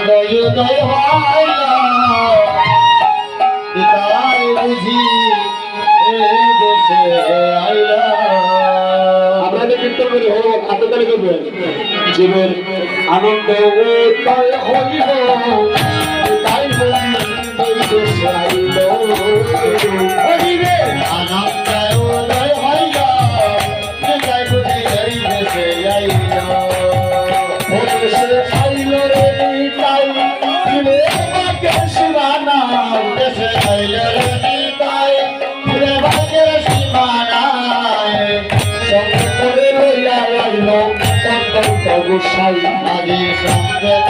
উদয় উদয় হয় না তাই বুঝি আপনাদের কীর্তন করে হোক হাতে তালে করবেন। জীবের আনন্দ উদয় হইবে। আইলে কেশরা নাম দেশে আইলে নিতাই। ফিরে ভাগের সীমানায়। সঙ্গে করে লইয়া রইল কত কবু সাই আগে সঙ্গে।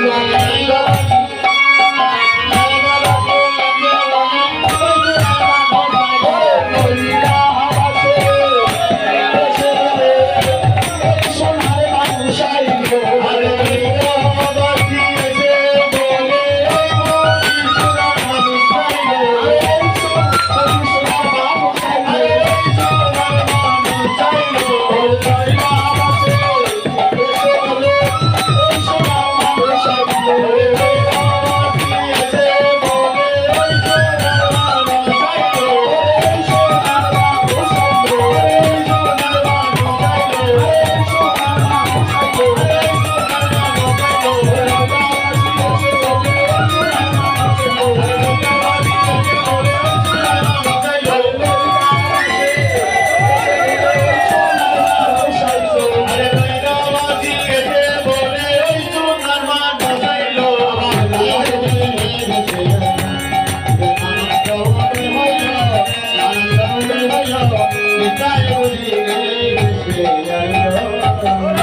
Yeah. Oh.